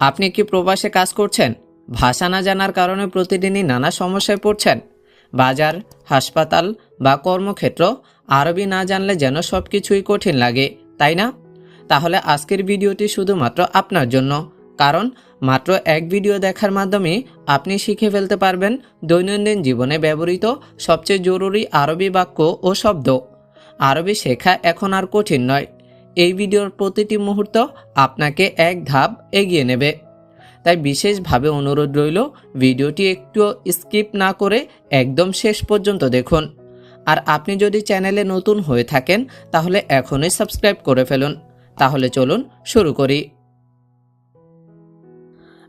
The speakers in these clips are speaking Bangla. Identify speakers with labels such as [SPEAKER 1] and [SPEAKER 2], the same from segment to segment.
[SPEAKER 1] আপনি কি প্রবাসে কাজ করছেন? ভাষা না জানার কারণে প্রতিদিনই নানা সমস্যায় পড়ছেন। বাজার, হাসপাতাল বা কর্মক্ষেত্র আরবি না জানলে যেন সব কিছুই কঠিন লাগে, তাই না? তাহলে আজকের ভিডিওটি শুধুমাত্র আপনার জন্য। কারণ মাত্র এক ভিডিও দেখার মাধ্যমে আপনি শিখে ফেলতে পারবেন দৈনন্দিন জীবনে ব্যবহৃত সবচেয়ে জরুরি আরবি বাক্য ও শব্দ। আরবি শেখা এখন আর কঠিন নয়। এই ভিডিওর প্রতিটি মুহূর্ত আপনাকে এক ধাপ এগিয়ে নেবে। তাই বিশেষভাবে অনুরোধ রইল, ভিডিওটি একটু স্কিপ না করে একদম শেষ পর্যন্ত দেখুন। আর আপনি যদি চ্যানেলে নতুন হয়ে থাকেন, তাহলে এখনই সাবস্ক্রাইব করে ফেলুন। তাহলে চলুন শুরু করি।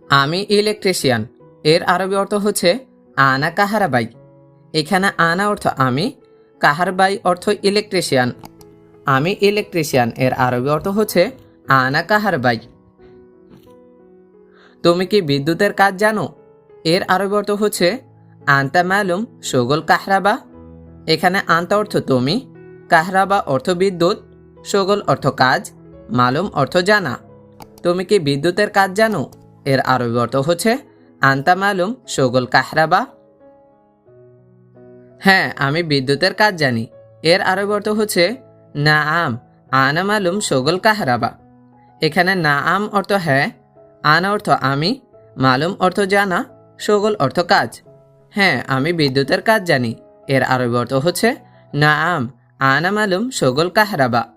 [SPEAKER 1] আমি ইলেকট্রিশিয়ান। এর আরবি অর্থ হচ্ছে, আনা কাহারাবাই এখানে আনা অর্থ আমি কাহারবাই অর্থ ইলেকট্রিশিয়ান। আমি ইলেকট্রিশিয়ান এর আরবি অর্থ হচ্ছে আনা কাহারবাই তুমি কি বিদ্যুতের কাজ জানো? এর আরবি অর্থ হচ্ছে আন্তা মালুম সগোল কাহরাবা। এখানে আন্তা অর্থ তুমি, কাহরাবা অর্থ বিদ্যুৎ, সগোল অর্থ কাজ, মালুম অর্থ জানা। তুমি কি বিদ্যুতের কাজ জানো? এর আরবি অর্থ হচ্ছে আন্তা মালুম সগোল কাহরাবা। হ্যাঁ আমি বিদ্যুতের কাজ জানি। এর আরবি অর্থ হচ্ছে না আম আনা মালুম সগোল কাহরাবা। এখানে না আম অর্থ হ্যাঁ আনা অর্থ আমি, মালুম অর্থ জানা, সগোল অর্থ কাজ। হ্যাঁ আমি বিদ্যুতের কাজ জানি। এর আরবি অর্থ হচ্ছে না আম আনা মালুম সগোল কাহরাবা।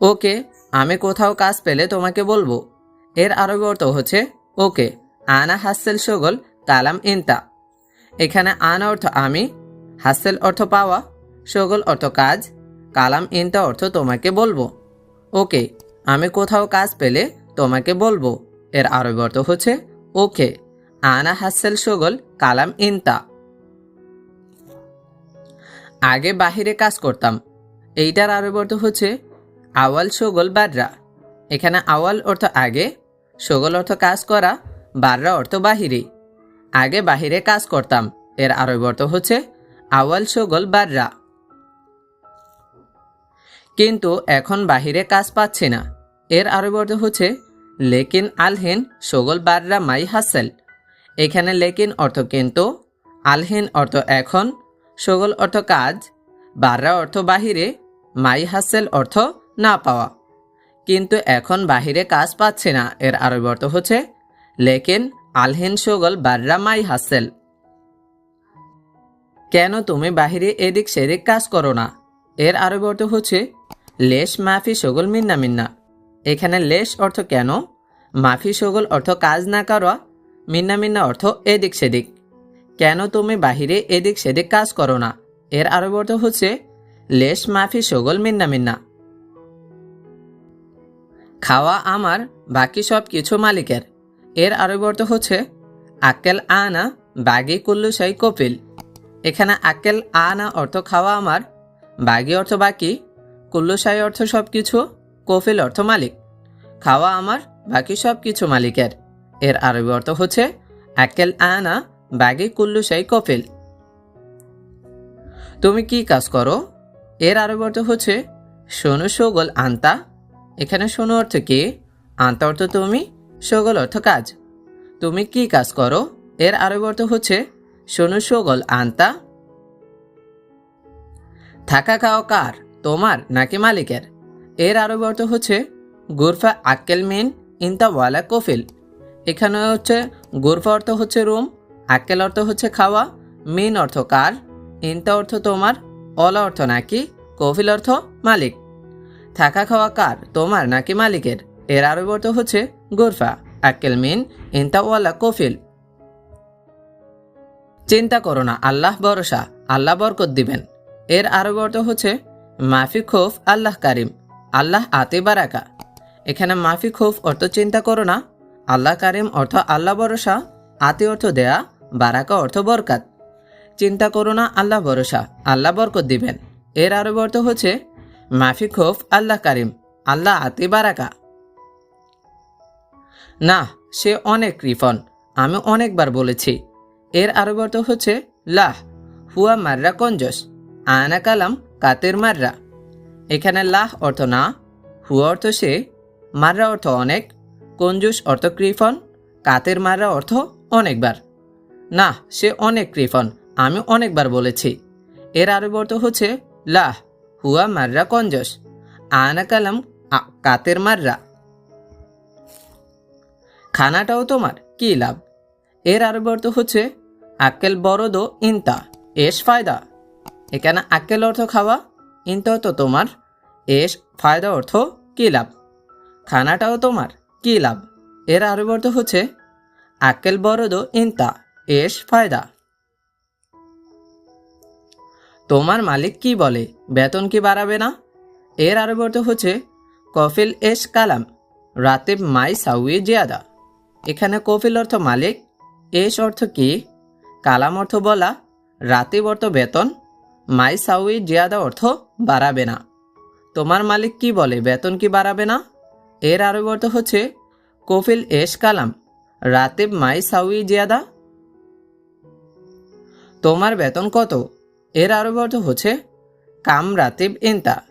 [SPEAKER 1] ওকে, আমি কোথাও কাজ পেলে তোমাকে বলব। এর আরবি অর্থ হচ্ছে ওকে, আনা হাসেল সগোল কালাম ইনতা। এখানে আনা অর্থ আমি, হাসেল অর্থ পাওয়া সগোল অর্থ কাজ, কালাম ইনতা অর্থ তোমাকে বলব। ওকে, আমি কোথাও কাজ পেলে তোমাকে বলব। এর আরবি অর্থ হচ্ছে, ওকে, আনা হাসেল সগোল, কালাম ইনতা আগে বাহিরে কাজ করতাম। এইটার আরবি অর্থ হচ্ছে, আওয়াল সগোল বাররা এখানে আওয়াল অর্থ আগে, সগোল অর্থ কাজ করা বাররা অর্থ বাহিরে। আগে বাহিরে কাজ করতাম। এর আরবি অর্থ হচ্ছে, আওয়াল সগোল বাররা কিন্তু এখন বাহিরে কাজ পাচ্ছি না। এর আরবি অর্থ হচ্ছে, লেকিন আলহিন সগোল বাররা মাই হাসেল। এখানে লেকিন অর্থ কিন্তু, আলহিন অর্থ এখন, সগোল অর্থ কাজ, বাররা অর্থ বাহিরে, মাই হাসেল অর্থ না পাওয়া। কিন্তু এখন বাহিরে কাজ পাচ্ছে না, এর আরবি অর্থ হচ্ছে, লেকিন আলহিন সগল বাররা মাই হাসেল। কেন তুমি বাহিরে এদিক সেদিক কাজ করো না? এর আরবি অর্থ হচ্ছে লেশ, মাফি, সগল, মিন্না মিন্না। এখানে লেশ অর্থ কেন? মাফি, সগল অর্থ কাজ না করা, মিন্না মিন্না অর্থ এদিক সেদিক। কেন তুমি বাহিরে এদিক সেদিক কাজ করো না? এর আরবি অর্থ হচ্ছে লেশ, মাফি, সগল, মিন্না মিন্না। খাওয়া আমার, বাকি সব কিছু মালিকের। এর আরবি অর্থ হচ্ছে আক্কেল আনা, বাগি কুল্লু সাই কপিল। এখানে আক্কেল আনা অর্থ খাওয়া আমার, বাগি অর্থ বাকি কুল্লু সাই অর্থ সব কিছু কফিল অর্থ মালিক। খাওয়া আমার, বাকি সব কিছু মালিকের। এর আরবি অর্থ হচ্ছে আক্কেল আনা, বাগি কুল্লু সাই কফিল। তুমি কি কাজ করো? এর আরবি অর্থ হচ্ছে সোনু সগোল আন্তা। এখানে শোনো অর্থ কি? আন্তা অর্থ তুমি, সগল অর্থ কাজ। তুমি কি কাজ করো? এর আরবি অর্থ হচ্ছে, শোনো সগল আন্তা। থাকা খাওয়া কার? তোমার নাকি মালিকের? এর আরও অর্থ হচ্ছে, গুরফা আক্কেল মিন ইনতা ওয়ালা কফিল। এখানে হচ্ছে, গুরফা অর্থ হচ্ছে রুম, আক্কেল অর্থ হচ্ছে খাওয়া। মিন অর্থ কার? ইনতা অর্থ তোমার, অলা অর্থ নাকি, কফিল অর্থ মালিক। থাকা খাওয়া কার? তোমার নাকি মালিকের? এর আরও অর্থ হচ্ছে, গোরফা আক্কেল মিন ইন্তাওয়ালা কফিল। চিন্তা করো না, আল্লাহ ভরসা, আল্লাহ বরকত দিবেন। এর আরবি অর্থ হচ্ছে মাফি খোফ আল্লাহ কারিম। আল্লাহ আতে বারাকা। এখানে মাফি খোফ অর্থ চিন্তা করো না। আল্লাহ কারিম অর্থ আল্লাহ ভরসা। আতে অর্থ দেয়া। বারাকা অর্থ বরকাত। চিন্তা করো না, আল্লাহ ভরসা। আল্লাহ বরকত দিবেন। এর আরবি অর্থ হচ্ছে, মাফি খোফ আল্লাহ কারিম। আল্লাহ আতি বারাকা। না, সে অনেক কৃপন আমি অনেকবার বলেছি। এর আরবি অর্থ হচ্ছে, লাহ, হুয়া মাররা কঞ্জস। আয়না কালাম কাতের মাররা। এখানে লাহ অর্থ না হুয়া অর্থ সে, মাররা অর্থ অনেক, কঞ্জুস অর্থ কৃফন কাতের মাররা অর্থ অনেকবার। না, সে অনেক কৃফন আমি অনেকবার বলেছি। এর আরবি অর্থ হচ্ছে লাহ, হুয়া মাররা কঞ্জস, আনা কালাম কাতের মাররা। খানাটাও তোমার, কি লাভ? এর আরবি অর্থ হচ্ছে, আক্কেল বরদ ইনতা, এস ফায়দা। এখানে আক্কেল অর্থ খাওয়া, ইনতা অর্থ তোমার, এস ফায়দা অর্থ কী লাভ, খানাটাও তোমার, কি লাভ, এর আরবি অর্থ হচ্ছে আক্কেল বরদ ইনতা, এস ফায়দা। তোমার মালিক কি বলে, বেতন কি বাড়াবে না, এর আরবি অর্থ হচ্ছে কফিল এস কালাম রাতেব মাই সাউই জিয়াদা। এখানে কফিল অর্থ মালিক, এস অর্থ কি, কালাম অর্থ বলা রাতেব অর্থ বেতন মাই সাউই জিয়াদা অর্থ বাড়াবে না। তোমার মালিক কি বলে, বেতন কি বাড়াবে না? এর আরবি অর্থ হচ্ছে, কফিল এস কালাম, রাতেব মাই সাউই জিয়াদা। তোমার বেতন কত? এর আরবি অর্থ হচ্ছে, কাম রাতিব ইনতা।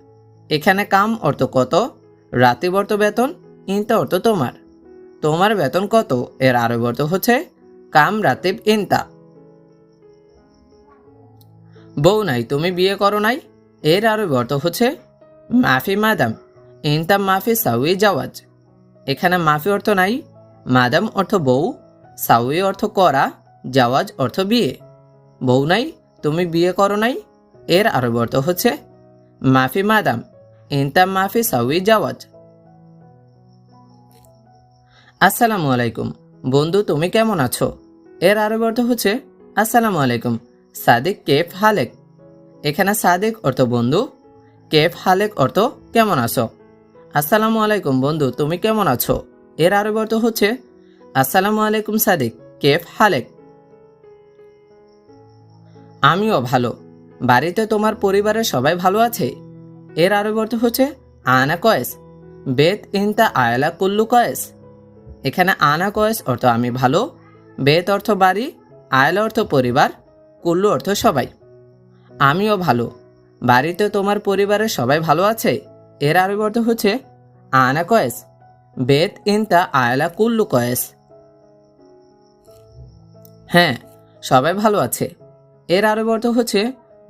[SPEAKER 1] এখানে কাম অর্থ কত? রাতিব অর্থ বেতন, ইনতা অর্থ তোমার। তোমার বেতন কত? এর আরবি অর্থ হচ্ছে, কাম রাতিব ইনতা। বউ নাই, তুমি বিয়ে করো নাই? এর আরবি অর্থ হচ্ছে, মাফি মাদাম ইনতা মাফি সাউই জাওয়াজ। এখানে মাফি অর্থ নাই, মাদাম অর্থ বউ, সাউই অর্থ করা, জাওয়াজ অর্থ বিয়ে। বউ নাই, তুমি বিয়ে করো নাই, এর আরবি অর্থ হচ্ছে, মাফি মাদাম ইনতা মাফি সাউই জাওয়াজ। আসসালামু আলাইকুম। বন্ধু, তুমি কেমন আছো? এর আরবি অর্থ হচ্ছে, আসসালামু আলাইকুম সাদিক কেফ হালেক? এখানে সাদিক অর্থ বন্ধু কেফ হালেক অর্থ কেমন আছো? আসসালামু আলাইকুম বন্ধু, তুমি কেমন আছো? এর আরবি অর্থ হচ্ছে, আসসালামু আলাইকুম সাদিক কেফ হালেক? আমিও ভালো। বাড়িতে তোমার পরিবারের সবাই ভালো আছে? এর আরবি অর্থ হচ্ছে, আনা কয়েস, বেত ইনতা আয়লা কুল্লু কয়েস। এখানে আনা কয়েস অর্থ আমি ভালো, বেত অর্থ বাড়ি, আয়লা অর্থ পরিবার কুল্লু অর্থ সবাই। আমিও ভালো। বাড়িতে তোমার পরিবারের সবাই ভালো আছে? এর আরবি অর্থ হচ্ছে, আনা কয়েস, বেত ইনতা আয়লা কুল্লু কয়েস। হ্যাঁ সবাই ভালো আছে। এর আরবি অর্থ হচ্ছে,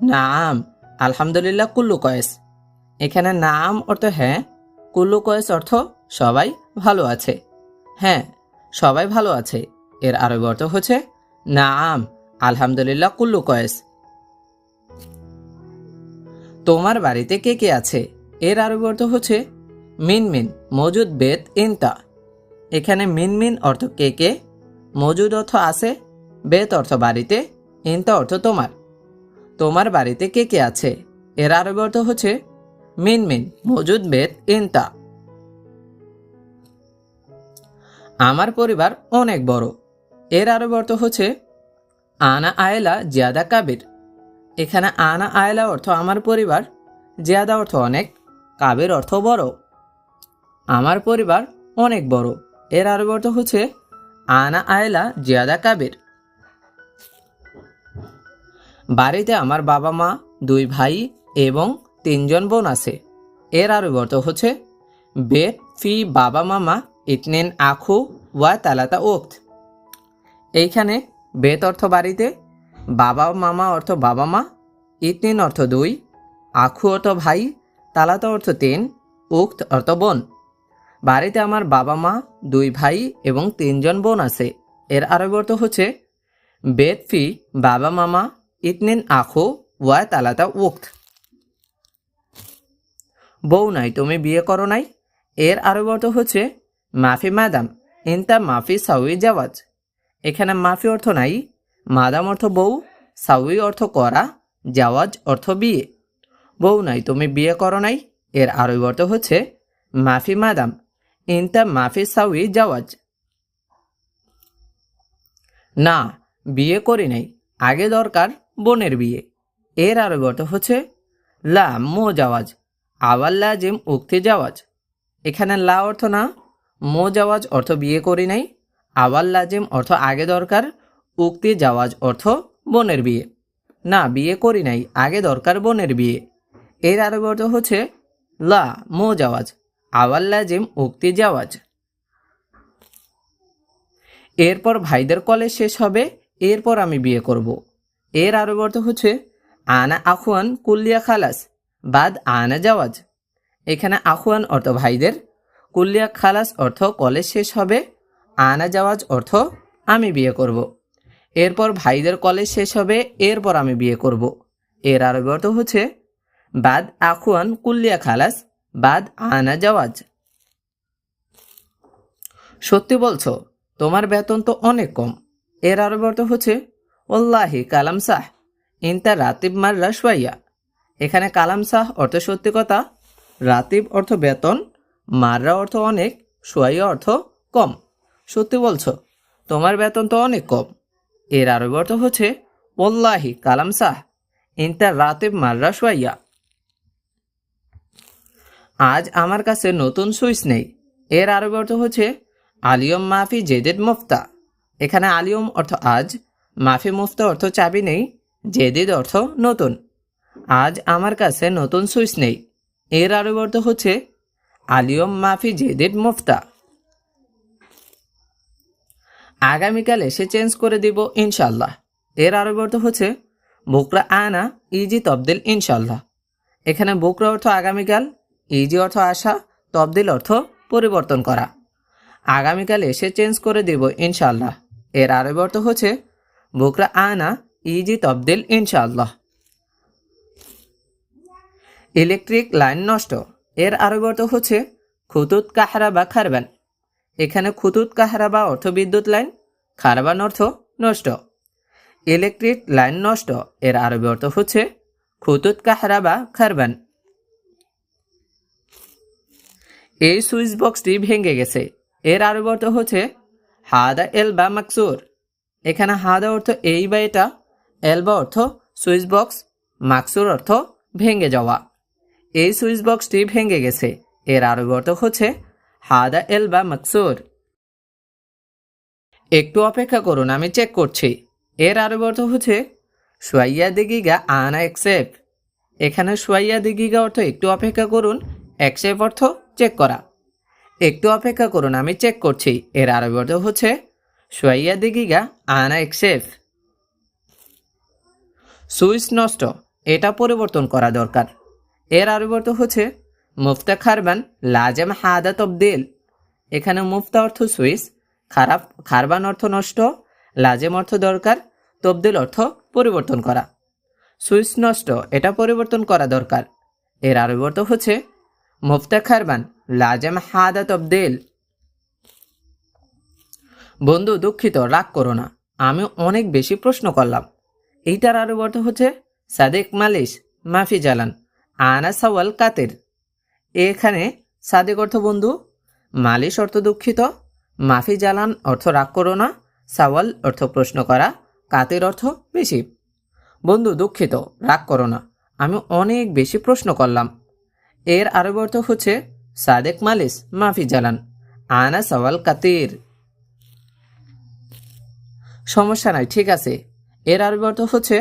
[SPEAKER 1] নাম, আলহামদুলিল্লাহ কুল্লু কয়েস। এখানে নাম অর্থ হ্যাঁ কুল্লু কয়েস অর্থ সবাই ভালো আছে। হ্যাঁ সবাই ভালো আছে। এর আরবি অর্থ হচ্ছে, নাম আলহামদুলিল্লাহ, কুল্লু কয়েস। তোমার বাড়িতে কে কে আছে? এর আরবি অর্থ হচ্ছে মিন মিন মজুদ বেদ ইনতা। এখানে মিন মিন অর্থ কে কে? মজুদ অর্থ আছে, বেত অর্থ বাড়িতে, ইনতা অর্থ তোমার। তোমার বাড়িতে কে কে আছে? এর আরবি অর্থ হচ্ছে মিন মিন মজুদ, বেত, ইনতা। আমার পরিবার অনেক বড়। এর আরবি অর্থ হচ্ছে আনা আয়লা জিয়াদা কাবির। এখানে আনা আয়লা অর্থ আমার পরিবার, জিয়াদা অর্থ অনেক, কাবির অর্থ বড়। আমার পরিবার অনেক বড়। এর আরবি অর্থ হচ্ছে আনা আয়লা জিয়াদা কাবির। বাড়িতে আমার বাবা মা, দুই ভাই এবং তিনজন বোন আছে। এর আরবি অর্থ হচ্ছে বেট ফি বাবা মামা ইতনেন আখু ওয়া তালাতা ওক্ত এইখানে বেত অর্থ বাড়িতে, বাবা মামা অর্থ বাবা মা, ইতনিন অর্থ দুই, আখু অর্থ ভাই, তালাতা অর্থ তিন, উক্ত অর্থ বোন। বাড়িতে আমার বাবা মা, দুই ভাই এবং তিনজন বোন আছে। এর আরবি অর্থ হচ্ছে বেদ ফি বাবা মামা, ইতনিন আখু ওয়া তালাতা উক্ত। বউ নাই, তুমি বিয়ে করো নাই। এর আরবি অর্থ হচ্ছে, মাফি মাদাম, ইনতা মাফি সাউই জাওয়াজ। এখানে মাফি অর্থ নাই, মাদাম অর্থ বউ সাউই অর্থ করা, জাওয়াজ অর্থ বিয়ে। বউ নাই, তুমি বিয়ে করো নাই, এর আরবি অর্থ হচ্ছে মাফি মাদাম, ইনতা মাফি সাউই জাওয়াজ। না, বিয়ে করি নাই, আগে দরকার বোনের বিয়ে। এর আরবি অর্থ হচ্ছে লা মো জাওয়াজ, আওয়াল লাজিম উক্তি জাওয়াজ। এখানে লা অর্থ না, মো জাওয়াজ অর্থ বিয়ে করি নাই আওয়াল লাজিম অর্থ আগে দরকার, উক্তি জাওয়াজ অর্থ বোনের বিয়ে। না, বিয়ে করি নাই, আগে দরকার বোনের বিয়ে। এর আরবি অর্থ হচ্ছে লা, মো জাওয়াজ, আওয়াল লাজিম, উক্তি জাওয়াজ। এরপর ভাইদের কলেজ শেষ হবে, এরপর আমি বিয়ে করব। এর আরও অর্থ হচ্ছে আনা আখুয়ান কুল্লিয়া খালাস, বাদ আনা জাওয়াজ। এখানে আখুয়ান অর্থ ভাইদের, কুল্লিয়া খালাস অর্থ কলেজ শেষ হবে আনা জাওয়াজ অর্থ আমি বিয়ে করব। এরপর ভাইদের কলেজ শেষ হবে, এরপর আমি বিয়ে করব। এর আরবি অর্থ হচ্ছে, বাদ আখুয়ান কুল্লিয়া খালাস, বাদ আনা জাওয়াজ সত্যি বলছো, তোমার বেতন তো অনেক কম এর আরবি অর্থ হচ্ছে ওল্লাহি কালাম সাহ, ইনতা রাতিব মার রাসওয়াইয়া এখানে কালাম শাহ অর্থ সত্যি কথা, রাতিব অর্থ বেতন, মাররা অর্থ অনেক, সোয়াইয়া অর্থ কম সত্যি বলছো? তোমার বেতন তো অনেক কম। এর আরবি অর্থ হচ্ছে, ওল্লাহি, কালাম সাহ ইনতা রাতিব মাররা সোয়াইয়া আজ আমার কাছে নতুন সুইচ নেই। এর আরবি অর্থ হচ্ছে, আলিয়ম মাফি জেদেদ মুফতা। এখানে আলিয়ম অর্থ আজ, মাফি মুফতা অর্থ চাবি নেই, জেদিদ অর্থ নতুন। আজ আমার কাছে নতুন সুইচ নেই। এর আরবি অর্থ হচ্ছে, আলিয়ম মাফি জেদিদ মুফতা। আগামীকাল এসে চেঞ্জ করে দিব ইনশাল্লাহ এর আরবি অর্থ হচ্ছে, বুকরা আনা ইজি তবদিল ইনশাল্লাহ এখানে বুকরা অর্থ আগামীকাল ইজি অর্থ আসা, তবদিল অর্থ পরিবর্তন করা। আগামীকাল এসে চেঞ্জ করে দেব ইনশাল্লাহ এর আরবি অর্থ হচ্ছে, বুকরা আনা ইজি তবদিল ইনশাল্লাহ ইলেকট্রিক লাইন নষ্ট। এর আরবি অর্থ হচ্ছে, খুতুত কাহারা বা খারবান। এখানে খুতুত কাহারা বা অর্থ বিদ্যুৎ লাইন খারবান অর্থ নষ্ট। ইলেকট্রিক লাইন নষ্ট, এর আরবি অর্থ হচ্ছে খুতুত কাহারা বা খারবান। এই সুইচ বক্সটি ভেঙে গেছে। এর আরবি অর্থ হচ্ছে হাদা এল বা মাকসুর। এখানে হাদা অর্থ এই বা এটা, এল বা অর্থ সুইচ বক্স, মাকসুর অর্থ ভেঙে যাওয়া। এই সুইচ বক্সটি ভেঙে গেছে। এর আরবি অর্থ হচ্ছে হাদা এল বা মাকসুর। একটু অপেক্ষা করুন, আমি চেক করছি। এর আরবি অর্থ হচ্ছে, সোয়াইয়া দিগিগা আনা একসেপ এখানে সোয়াইয়া দিগিগা অর্থ একটু অপেক্ষা করুন একসেপ অর্থ চেক করা। একটু অপেক্ষা করুন, আমি চেক করছি। এর আরবি অর্থ হচ্ছে, সোয়াইয়া দিগিগা আনা একসেফ সুইচ নষ্ট, এটা পরিবর্তন করা দরকার। এর আরবি অর্থ হচ্ছে মুফতা খারবান লাজেম হাদা তবদিল। এখানে মুফতা অর্থ সুইচ খারাপ, খারবান অর্থ নষ্ট, লাজেম অর্থ দরকার, তবদিল অর্থ পরিবর্তন করা। সুইচ নষ্ট, এটা পরিবর্তন করা দরকার। এর আরবি অর্থ হচ্ছে মুফতা খারবান লাজেম হাদা তবদিল। বন্ধু, দুঃখিত, রাগ করো না, আমি অনেক বেশি প্রশ্ন করলাম। এইটার আরও অর্থ হচ্ছে সাদেক মালিশ, মাফি জালান, আনা সাওয়াল কাতের। এখানে সাদেক অর্থ বন্ধু, মালিশ অর্থ দুঃখিত, মাফি জালান অর্থ রাগ করো না, সাওয়াল অর্থ প্রশ্ন করা, কাতের অর্থ বেশি। বন্ধু, দুঃখিত, রাগ করো না, আমি অনেক বেশি প্রশ্ন করলাম। এর আরবি অর্থ হচ্ছে সাদেক মালিস মাফি জালান, আনা সওয়াল কাতির। সমস্যা নাই, ঠিক আছে। এর আরবি অর্থ হচ্ছে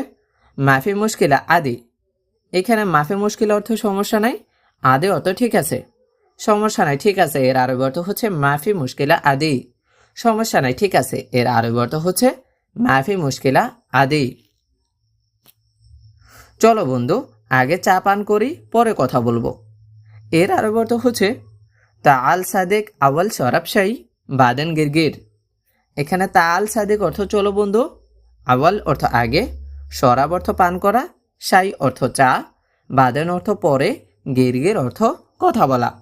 [SPEAKER 1] মাফি মুশকিলা আদি। এখানে মাফি মুশকিল অর্থ সমস্যা নাই আদি অর্থ ঠিক আছে। সমস্যা নাই, ঠিক আছে, এর আরবি অর্থ হচ্ছে মাফি মুশকিলা আদি। সমস্যা নাই, ঠিক আছে, এর আরবি অর্থ হচ্ছে মাফি মুশকিলা আদি। চলো বন্ধু, আগে চা পান করি, পরে কথা বলব। এর আরবি অর্থ হচ্ছে তা আল সাদেক আওয়াল সরাবশাহী বাদেন গিরগির। এখানে তা আল সাদেক অর্থ, চলো বন্ধু আওয়াল অর্থ আগে সরাব অর্থ পান করা সাই অর্থ চা, বাদেন অর্থ পরে গিরগির অর্থ কথা বলা।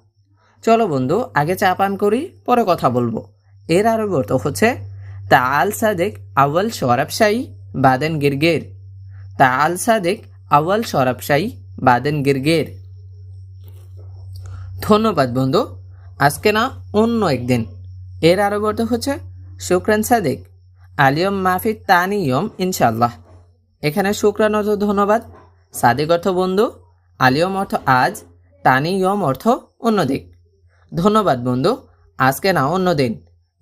[SPEAKER 1] চলো বন্ধু, আগে চা পান করি, পরে কথা বলব। এর আরবি অর্থ হচ্ছে, তা আল সাদেক আওয়াল সরাবশাহী বাদেন গিরগির। তা আল সাদেক আওয়াল সরাবশাহী বাদেন গিরগির। ধন্যবাদ বন্ধু, আজকে না অন্য একদিন। এর আরও অর্থ হচ্ছে, শুক্রান সাদেক, আলিয়ম মাফি তানিয়ম ইনশাল্লাহ এখানে শুক্রান অর্থ ধন্যবাদ। সাদেক অর্থ বন্ধু আলিয়ম অর্থ আজ তানিয়ম অর্থ অন্যদিক ধন্যবাদ বন্ধু, আজকে না অন্য দিন।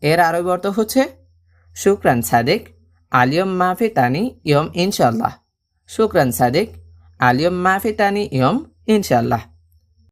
[SPEAKER 1] এর আরবি অর্থ হচ্ছে, শুক্রান সাদেক, আলিয়ম মাফি তানি ইয়ম ইনশাল্লাহ শুক্রান সাদেক, আলিয়ম মাফি তানি ইয়ম ইনশাল্লাহ